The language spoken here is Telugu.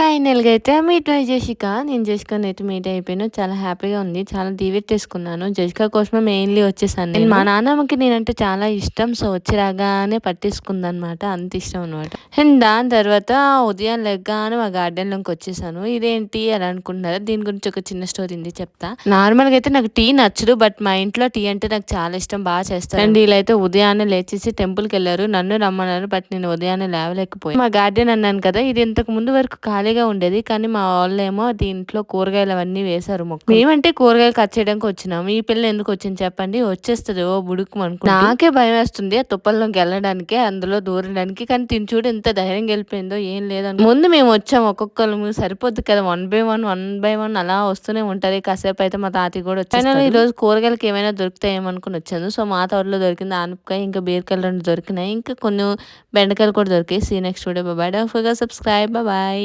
ఫైనల్‌గా అయితే మీట్ అయి జెసిక. నేను జెసికానైతే మీట్ అయిపోయాను. చాలా హ్యాపీగా ఉంది. చాలా దీవెట్టేసుకున్నాను. జెసిక కోసమే మెయిన్‌లీ వచ్చేసాను నేను. మా నాన్నమ్మకి నేనంటే చాలా ఇష్టం. సో, వచ్చి రాగానే పట్టేసుకుందనమాట. అంత ఇష్టం అనమాట. అండ్ దాని తర్వాత ఉదయం లెగ్గానే మా గార్డెన్‌లోకి వచ్చేసాను. ఇదేంటి అని అనుకుంటున్నారా? దీని గురించి ఒక చిన్న స్టోరీ ఉంది చెప్తా. నార్మల్‌గా అయితే నాకు టీ నచ్చదు. బట్ మా ఇంట్లో టీ అంటే నాకు చాలా ఇష్టం. బాగా చేస్తారు. అండ్ వీళ్ళైతే ఉదయాన్నే లేచేసి టెంపుల్‌కి వెళ్ళారు. నన్ను రమ్మన్నారు. బట్ నేను ఉదయాన్నే లేవలేకపోయాను. మా గార్డెన్ అన్నాను కదా! ఇది ఇంతకు ముందు వరకు ఖాళీగా ఉండేది కానీ మా వాళ్ళేమో దీంట్లో కూరగాయలు అవన్నీ వేశారు మొక్క మేమంటే కూరగాయలు కట్ చేయడానికి వచ్చినాము ఈ పిల్ల ఎందుకు వచ్చింది చెప్పండి? వచ్చేస్తుంది ఓ బుడుకు అనుకో నాకే భయం వేస్తుంది ఆ తుప్పల్లోకి వెళ్ళడానికి అందులో దూరడానికి కానీ తిని చూడు ఎంత ధైర్యం వెళ్ళిపోయిందో ఏం లేదని ముందు మేము వచ్చాము ఒక్కొక్కరు సరిపోద్ది కదా one by one one by one అలా వస్తూనే ఉంటది కాసేపు అయితే మా తాతయ్య కూడా వచ్చాను ఈ రోజు కూరగాయలకి ఏమైనా దొరుకుతాయేమనుకుని వచ్చాను. సో మా తోటలో దొరికింది ఆనపకాయ ఇంకా బీరకాయలు రెండు దొరికినాయి. ఇంకా కొన్ని బెండకాయలు కూడా దొరికాయి. See next video bye don't subscribe bye